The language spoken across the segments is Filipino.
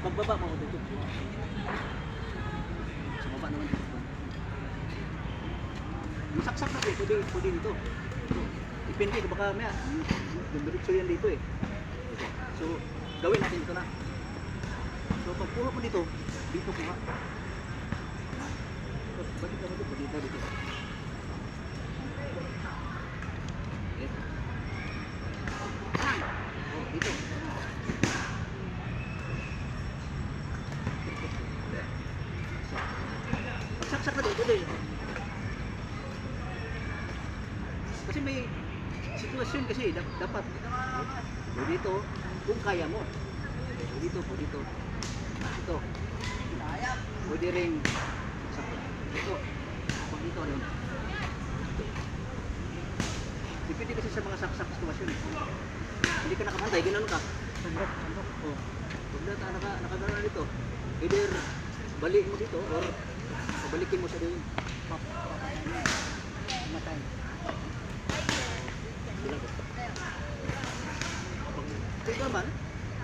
Pagbaba mo dito. Sa baba naman dito. Yung saksak na dito, pwede, pwede dito. Ito. Depende, baka may dumiritso yan dito eh. So, gawin natin ito na. So, pag pulo mo dito, dito kuha. Balik naman dito, dito, dito. Yes. Oh, dito. Dito din. Kasi may sitwasyon kasi dap- dapat o dito kung kaya mo. O dito po dito. Ito. Pwede rin sa dito. Pag dito rin. Depende kasi sa mga saksak sitwasyon. Hindi ka nakapantay, ginanon ka. Sandok, sandok. Oh. Pag na, naka, nakagano na dito, either balik mo dito or balikin mo sa doon. Matay.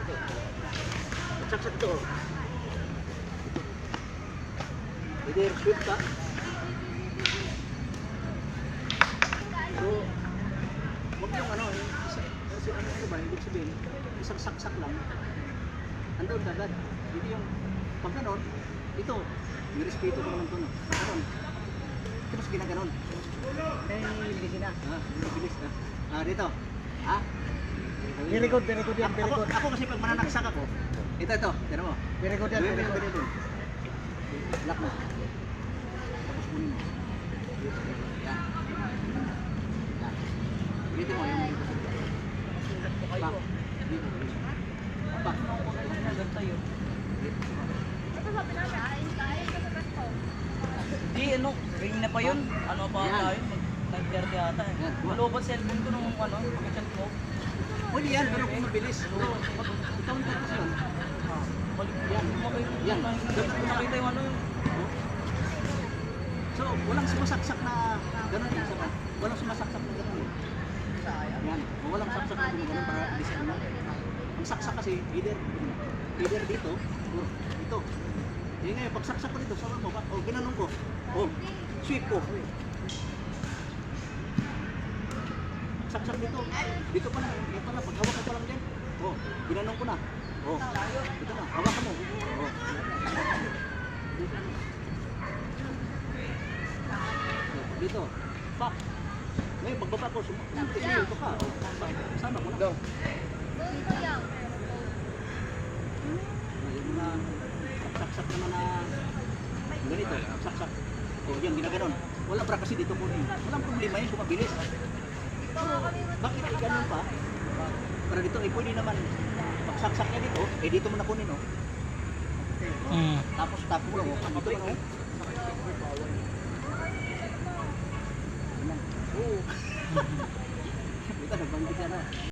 Ito ito. Saksak ito. Ito. Either sweep ka. So, Huwag yung ano, yung isa, kasi ano ano ba, ibig sabihin, isang saksak lang, andun agad. Hindi yung, pag ganon, ito, nirespeto ko naman ito, no? Ganon. Ito mas ginaganon. Eh, hindi sina. Ah, bilis na. Ah, dito. Ah? Very good, very good yan, very Ako, good. ako kasi pag mananaksak ako, ito, ito, tira mo. Very good yan, Gawin mo very good. Lock mo. Tapos kunin mo. Yan. Yan. Ulitin mo yung dito. Back. Dito. Back. Di ano, ring na pa yun. Ano pa Yan. tayo? Mag-30 yata eh. Malobot cellphone ko nung ano, pagkachat ko. Pwede yan, pero kung mabilis. Na kasi yun. Balik Yan. Makita, Yan. Nakita yung ano yung So, walang sumasaksak na gano'n yung pa. Walang sumasaksak na gano'n. Yan. Walang saksak na gano'n para bilisan mo. Ang saksak kasi, either, either dito, or dito. Hindi ngayon, pag saksak ko dito, sa mo, o ginanon ko, o, sweep ko. Saksak dito, dito pa lang, dito pa lang, pag hawak ko pa lang din. O, ginanon ko na. O, dito na, hawakan mo. O, dito. Pak. Ngayon, pagbaba ko, sumunod ko ka. Sama mo na. Go. Yung mga saksak naman na ganito, saksak. O, yan, ginaganon. Wala pra kasi dito po eh. Walang problema yun, sumabilis. So, bakit ay ganun pa? Para dito, eh, pwede naman pagsaksak niya dito, eh dito mo na kunin, oh. Mm. Tapos tapos mo, oh. Dito mo, oh. Yan, oh.